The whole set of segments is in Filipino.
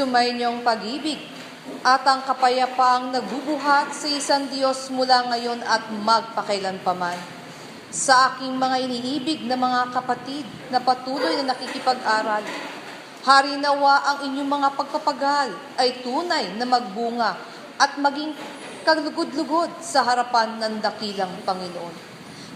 Sumainyong pag-ibig at ang kapayapaang nagbubuhat sa isang Diyos mula ngayon at magpakailanpaman. Sa aking mga iniibig na mga kapatid na patuloy na nakikipag-aral, harinawa ang inyong mga pagpapagal ay tunay na magbunga at maging kalugod-lugod sa harapan ng dakilang Panginoon.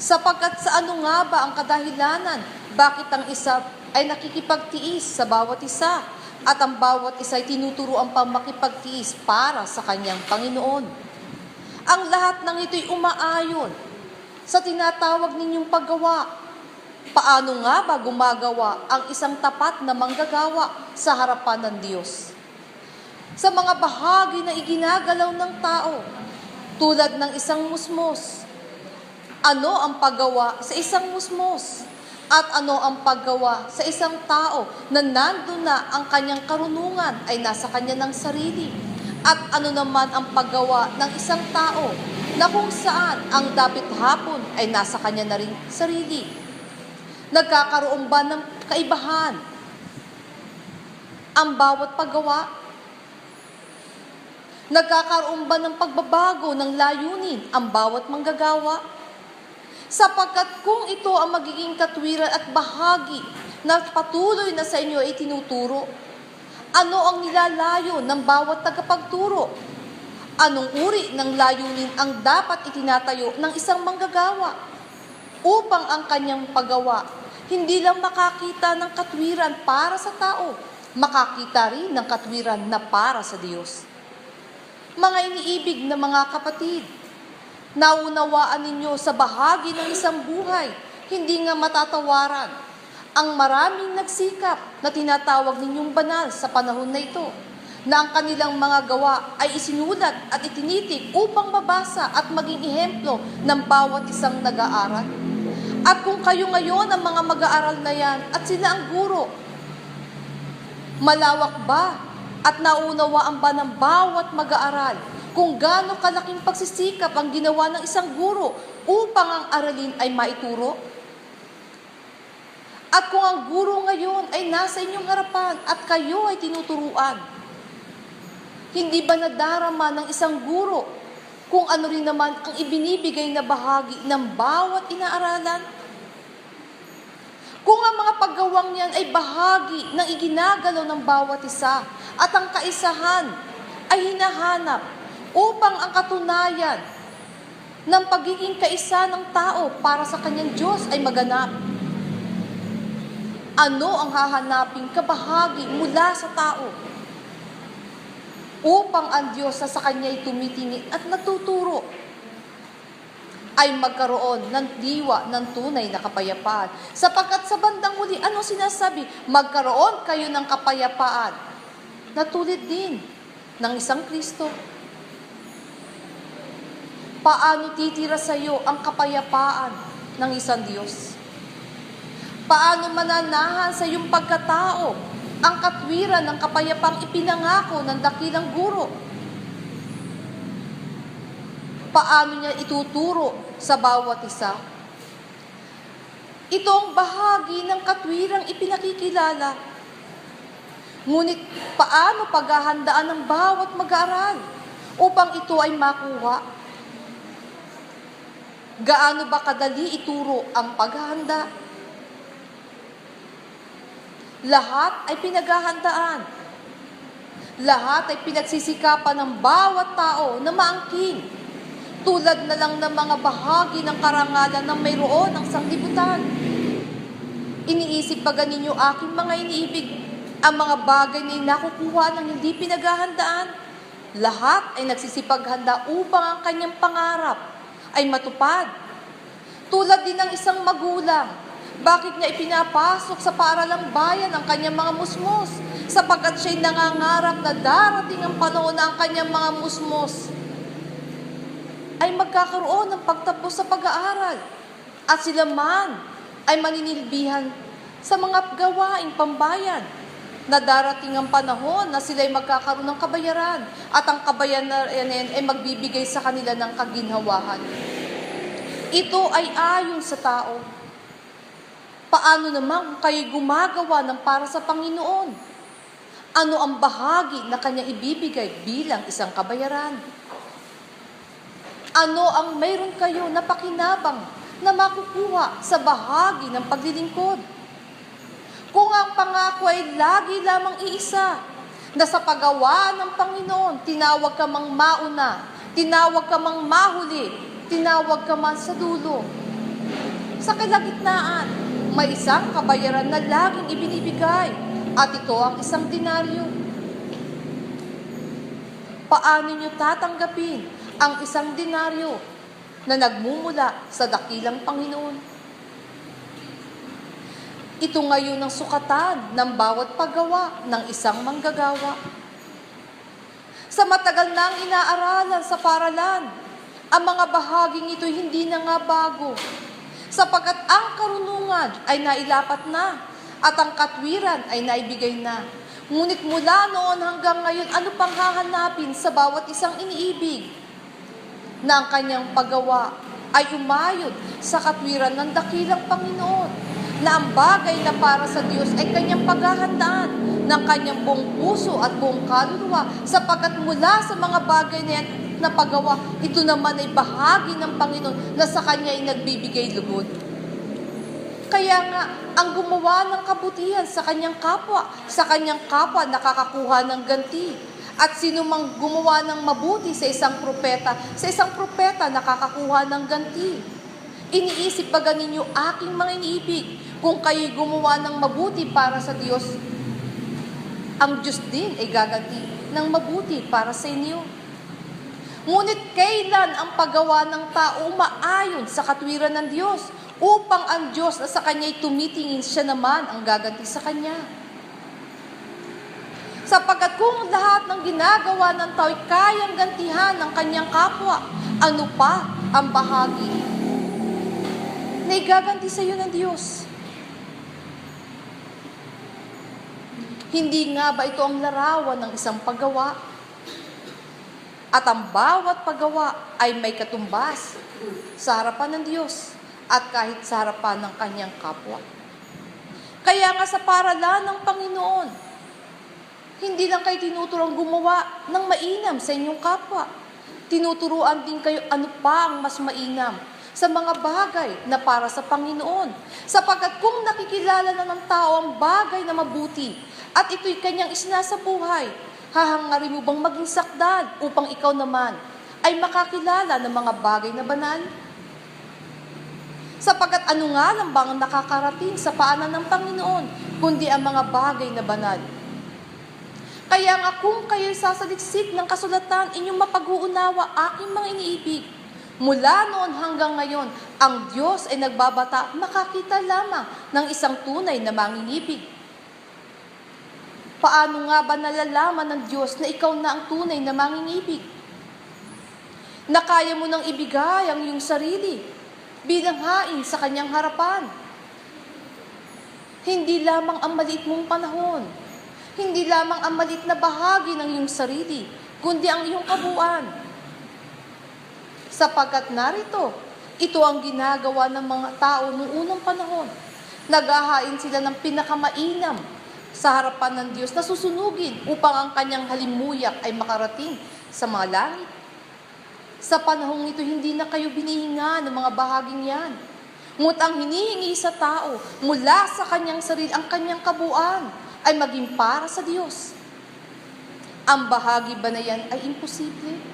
Sapagkat sa ano nga ba ang kadahilanan bakit ang isa ay nakikipagtiis sa bawat isa at ang bawat isa ay tinuturoan pang makipagtiis para sa kanyang Panginoon. Ang lahat ng ito'y umaayon sa tinatawag ninyong paggawa. Paano nga ba gumagawa ang isang tapat na manggagawa sa harapan ng Diyos? Sa mga bahagi na iginagalaw ng tao, tulad ng isang musmos. Ano ang paggawa sa isang musmos? At ano ang paggawa sa isang tao na nandun na ang kanyang karunungan ay nasa kanya ng sarili? At ano naman ang paggawa ng isang tao na kung saan ang dapit hapon ay nasa kanya na rin sarili? Nagkakaroon ba ng kaibahan ang bawat paggawa? Nagkakaroon ba ng pagbabago ng layunin ang bawat manggagawa? Sapagkat kung ito ang magiging katwiran at bahagi na patuloy na sa inyo ay tinuturo, ano ang nilalayo ng bawat tagapagturo? Anong uri ng layunin ang dapat itinatayo ng isang manggagawa upang ang kanyang paggawa hindi lang makakita ng katwiran para sa tao, makakita rin ng katwiran na para sa Diyos. Mga iniibig na mga kapatid, naunawaan ninyo sa bahagi ng isang buhay, hindi nga matatawaran ang maraming nagsikap na tinatawag ninyong banal sa panahon na ito, na ang kanilang mga gawa ay isinulat at itinitik upang mabasa at maging ehemplo ng bawat isang nag-aaral. At kung kayo ngayon ang mga mag-aaral na yan at sila ang guro, malawak ba at naunawaan ba ng bawat mag-aaral kung gaano kalaking pagsisikap ang ginawa ng isang guro upang ang aralin ay maituro? At kung ang guro ngayon ay nasa inyong harapan at kayo ay tinuturuan, hindi ba nadarama ng isang guro kung ano rin naman ang ibinibigay na bahagi ng bawat inaaralan? Kung ang mga paggawang yan ay bahagi ng iginagalaw ng bawat isa at ang kaisahan ay hinahanap upang ang katunayan ng pagiging kaisa ng tao para sa kanyang Diyos ay maganap. Ano ang hahanaping kabahagi mula sa tao? Upang ang Diyos na sa kanya ay tumitingin at natuturo ay magkaroon ng diwa ng tunay na kapayapaan. Sapagkat sa bandang huli, ano sinasabi? Magkaroon kayo ng kapayapaan na tulad din ng isang Kristo. Paano titira sa iyo ang kapayapaan ng isang Diyos? Paano mananahan sa iyong pagkatao ang katwiran ng kapayapang ipinangako ng dakilang guro? Paano niya ituturo sa bawat isa? Ito ang bahagi ng katwirang ipinakikilala. Ngunit paano paghahandaan ng bawat mag-aaral upang ito ay makuha? Gaano ba kadali ituro ang paghahanda? Lahat ay pinaghahandaan. Lahat ay pinagsisikapan ng bawat tao na maangkin. Tulad na lang ng mga bahagi ng karangalan ng mayroon ng sanglibutan. Iniisip pa ganinyo aking mga iniibig ang mga bagay na nakukuha ng hindi pinaghahandaan. Lahat ay nagsisipaghanda upang ang kanyang pangarap ay matupad. Tulad din ng isang magulang, bakit niya ipinapasok sa paaralang bayan ang kanyang mga musmos? Sapagkat siya'y nangangarap na darating ang panahon na ang kanyang mga musmos ay magkakaroon ng pagtapos sa pag-aaral. At sila man ay maninilbihan sa mga gawaing pambayan na darating ang panahon na sila ay magkakaroon ng kabayaran at ang kabayaran ay magbibigay sa kanila ng kaginhawahan. Ito ay ayon sa tao. Paano naman kayo gumagawa ng para sa Panginoon? Ano ang bahagi na kanya ibibigay bilang isang kabayaran? Ano ang mayroon kayo na pakinabang na makukuha sa bahagi ng paglilingkod? Kung ang pangako ay lagi lamang iisa, na sa paggawa ng Panginoon, tinawag ka mang mauna, tinawag ka mang mahuli, tinawag ka man sa dulo. Sa kalagitnaan, may isang kabayaran na laging ibinibigay, at ito ang isang dinaryo. Paano niyo tatanggapin ang isang dinaryo na nagmumula sa dakilang Panginoon? Ito ngayon ang sukatan ng bawat paggawa ng isang manggagawa. Sa matagal nang inaaralan sa paralan, ang mga bahaging ito hindi na nga bago, sapagkat ang karunungan ay nailapat na at ang katwiran ay naibigay na. Ngunit mula noon hanggang ngayon, ano pang hahanapin sa bawat isang iniibig? Na ang kanyang paggawa ay umayod sa katwiran ng dakilang Panginoon na ang bagay na para sa Diyos ay kanyang paghahandaan ng kanyang buong puso at buong kaluluwa sapagkat mula sa mga bagay na yan na paggawa, ito naman ay bahagi ng Panginoon na sa kanya ay nagbibigay lugod. Kaya nga, ang gumawa ng kabutihan sa kanyang kapwa, sa kanyang kapwa nakakakuha ng ganti. At sino mang gumawa ng mabuti sa isang propeta, sa isang propeta nakakakuha ng ganti. Iniisip ba ninyo aking mga iniibig kung kayo'y gumawa ng mabuti para sa Diyos, ang Diyos din ay gaganti ng mabuti para sa inyo. Ngunit kailan ang paggawa ng tao umaayon sa katwiran ng Diyos upang ang Diyos na sa Kanya'y tumitingin siya naman ang gaganti sa Kanya? Sapagkat kung lahat ng ginagawa ng tao ay kayang gantihan ng kanyang kapwa, ano pa ang bahagi na igaganti sa iyo ng Diyos? Hindi nga ba ito ang larawan ng isang paggawa? At ang bawat paggawa ay may katumbas sa harapan ng Diyos at kahit sa harapan ng kanyang kapwa. Kaya nga sa paralan ng Panginoon, hindi lang kayo tinuturang gumawa ng mainam sa inyong kapwa. Tinuturuan din kayo ano pa ang mas mainam sa mga bagay na para sa Panginoon. Sapagkat kung nakikilala na ng tao ang bagay na mabuti at ito'y kanyang isinasa buhay. Hahangarin mo bang maging sakdal upang ikaw naman ay makakilala ng mga bagay na banal? Sapagat ano nga lang bang nakakarating sa paanan ng Panginoon, kundi ang mga bagay na banal? Kaya nga kung kayo'y sasaliksik ng kasulatan, inyong mapag-uunawa aking mga iniibig. Mula noon hanggang ngayon, ang Diyos ay nagbabata makakita lamang ng isang tunay na mangingibig Paano nga ba nalalaman ng Diyos na ikaw na ang tunay na mangingibig? Na kaya mo nang ibigay ang iyong sarili bilang hain sa kanyang harapan. Hindi lamang ang maliit mong panahon, hindi lamang ang maliit na bahagi ng iyong sarili, kundi ang iyong kabuuan. Sapagkat narito, ito ang ginagawa ng mga tao noong unang panahon. Naghahain sila ng pinakamainam sa harapan ng Diyos na susunugin upang ang kanyang halimuyak ay makarating sa mga langit. Sa panahong ito, hindi na kayo binihinga ng mga bahaging yan. Ngunit ang hinihingi sa tao mula sa kanyang sarili, ang kanyang kabuuan, ay maging para sa Diyos. Ang bahagi ba na yan ay imposible?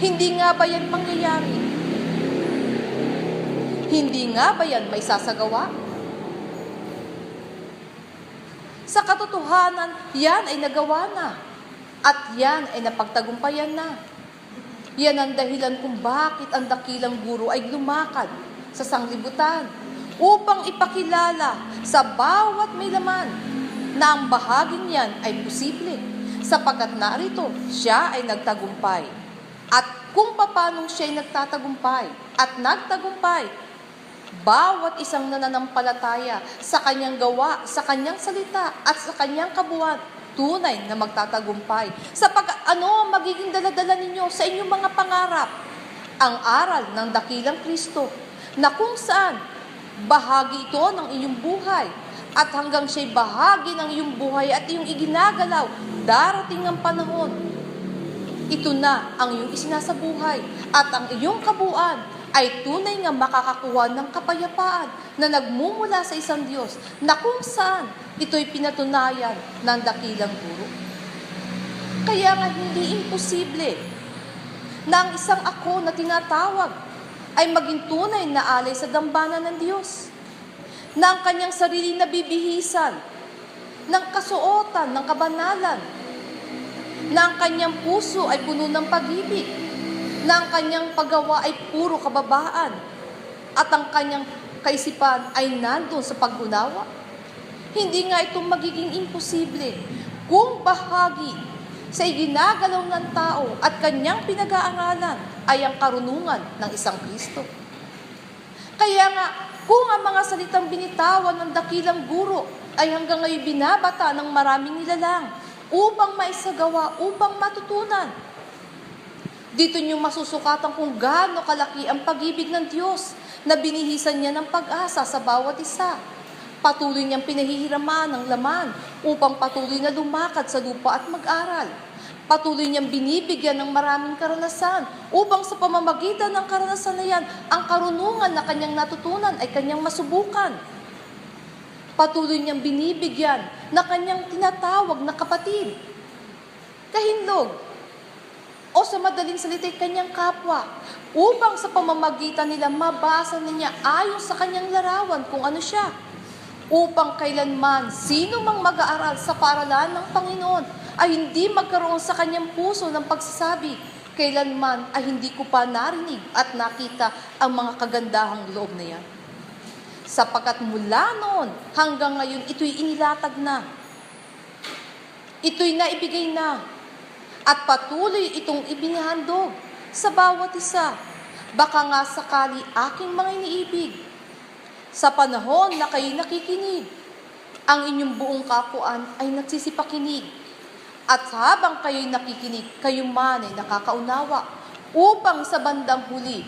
Hindi nga ba yan mangyayari? Hindi nga ba yan may sasagawa? Sa katotohanan, yan ay nagawa na. At yan ay napagtagumpayan na. Yan ang dahilan kung bakit ang dakilang guro ay lumakad sa sanglibutan upang ipakilala sa bawat may laman na ang bahaging yan ay posible sapagkat narito siya ay nagtagumpay. At kung paanong siya ay nagtatagumpay at nagtagumpay, bawat isang nananampalataya sa kanyang gawa, sa kanyang salita, at sa kanyang kabuuan, tunay na magtatagumpay. Sa pag ano ang magiging daladala ninyo sa inyong mga pangarap? Ang aral ng dakilang Kristo, na kung saan bahagi ito ng inyong buhay, at hanggang siya'y bahagi ng iyong buhay at iyong iginagalaw, darating ang panahon. Ito na ang iyong isinasabuhay at ang iyong kabuuan ay tunay nga makakakuha ng kapayapaan na nagmumula sa isang Diyos na kung saan ito'y pinatunayan ng dakilang guro. Kaya nga hindi imposible na ang isang ako na tinatawag ay maging tunay na alay sa dambana ng Diyos. Na ang kanyang sarili nabibihisan ng kasuotan, ng kabanalan. Na ang kanyang puso ay puno ng pag-ibig. Na ang kanyang paggawa ay puro kababaan. At ang kanyang kaisipan ay nandun sa pag-unawa. Hindi nga ito magiging imposible kung bahagi sa iginagalaw ng tao at kanyang pinag-aaralan ay ang karunungan ng isang Kristo. Kaya nga, kung ang mga salitang binitawan ng dakilang guro ay hanggang ngayon binabata ng maraming nilalang upang maisagawa, upang matutunan. Dito niyo masusukatan kung gaano kalaki ang pag-ibig ng Diyos na binihisan niya ng pag-asa sa bawat isa. Patuloy niyang pinahihiraman ng laman upang patuloy na lumakad sa lupa at mag-aral. Patuloy niyang binibigyan ng maraming karanasan upang sa pamamagitan ng karanasan na yan, ang karunungan na kanyang natutunan ay kanyang masubukan. Patuloy niyang binibigyan na kanyang tinatawag na kapatid. Kahinlog. O sa madaling salita, kanyang kapwa. Upang sa pamamagitan nila, mabasa niya ayon sa kanyang larawan kung ano siya upang kailanman sino mang mag-aaral sa paralan ng Panginoon ay hindi magkaroon sa kanyang puso ng pagsasabi, kailanman ay hindi ko pa narinig at nakita ang mga kagandahang loob na yan. Sapagkat mula noon hanggang ngayon, ito'y inilatag na. Ito'y naibigay na. At patuloy itong ibinihandog sa bawat isa. Baka nga sakali aking mga iniibig, sa panahon na kayo nakikinig, ang inyong buong kapuan ay nagsisipakinig. At habang kayo'y nakikinig, kayo man ay nakakaunawa upang sa bandang huli,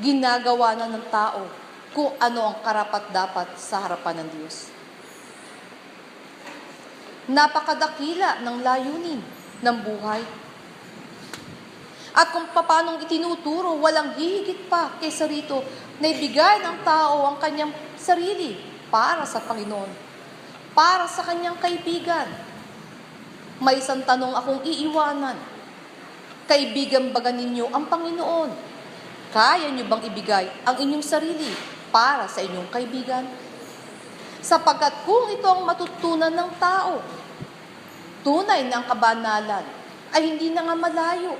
ginagawa na ng tao kung ano ang karapat dapat sa harapan ng Diyos. Napakadakila ng layunin ng buhay. At kung paanong itinuturo, walang hihigit pa kaysa rito na ibigay ng tao ang kanyang sarili para sa Panginoon, para sa kanyang kaibigan. May isang tanong akong iiwanan. Kaibigan baga ninyo ang Panginoon? Kaya niyo bang ibigay ang inyong sarili para sa inyong kaibigan? Sapagkat kung ito ang matutunan ng tao, tunay ng kabanalan ay hindi na nga malayo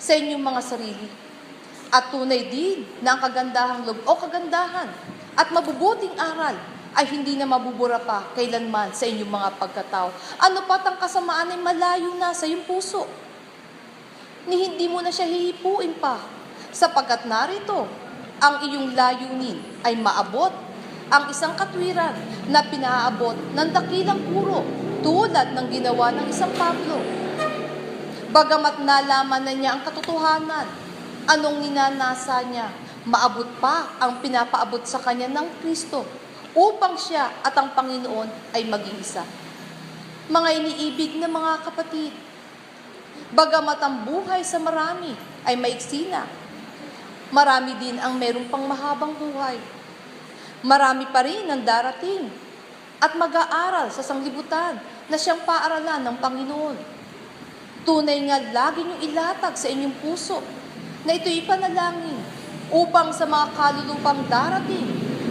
sa inyong mga sarili. At tunay din na ang kagandahang loob o kagandahan at mabubuting aral ay hindi na mabubura pa kailanman sa inyong mga pagkatao. Ano pat ang kasamaan ay malayo na sa iyong puso. Ni hindi mo na siya hihipuin pa sapagkat narito ang iyong layunin ay maabot ang isang katwiran na pinaabot ng dakilang puro tulad ng ginawa ng isang Pablo. Bagamat nalaman na niya ang katotohanan, anong ninanasa niya, maabot pa ang pinapaabot sa kanya ng Kristo upang siya at ang Panginoon ay maging isa. Mga iniibig na mga kapatid, bagamat ang buhay sa marami ay maiksi na, marami din ang merong pang mahabang buhay. Marami pa rin ang darating at mag-aaral sa sanglibutan na siyang paaralan ng Panginoon. Tunay nga lagi niyong ilatag sa inyong puso na ito'y ipanalangin upang sa mga kalulupang darating,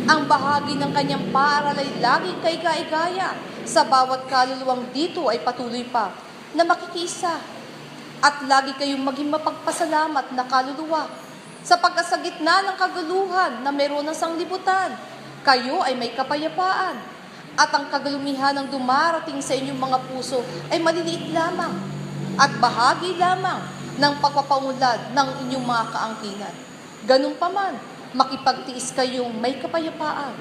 ang bahagi ng kanyang paaral ay laging kay gaya sa bawat kaluluwang dito ay patuloy pa na makikisa at lagi kayong maging mapagpasalamat na kaluluwa sa gitna ng kaguluhan na meron ng sanglibutan, kayo ay may kapayapaan at ang kagalumihan ng dumarating sa inyong mga puso ay maliliit lamang at bahagi lamang ng pagpapaunlad ng inyong mga kaangkingan. Ganun pa man, makipagtiis kayong may kapayapaan.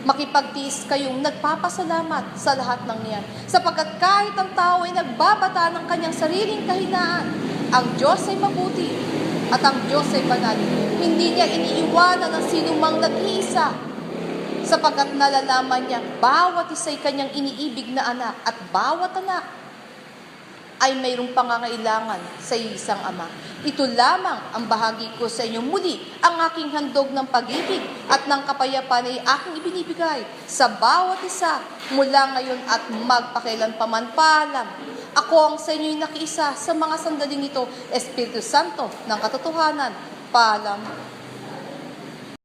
Makipagtiis kayong nagpapasalamat sa lahat ng yan. Sapagkat kahit ang tao ay nagbabata ng kanyang sariling kahinaan, ang Diyos ay mabuti at ang Diyos ay banal. Hindi niya iniiwanan ng sino mang nag-iisa sapagkat nalalaman niya bawat isa'y kanyang iniibig na anak at bawat anak ay mayroong pangangailangan sa isang ama. Ito lamang ang bahagi ko sa inyo. Muli, ang aking handog ng pag-ibig at ng kapayapaan ay aking ibinibigay sa bawat isa mula ngayon at magpakailan paman paalam. Ako ang sa inyo'y nakiisa sa mga sandaling ito, Espiritu Santo ng katotohanan. Paalam.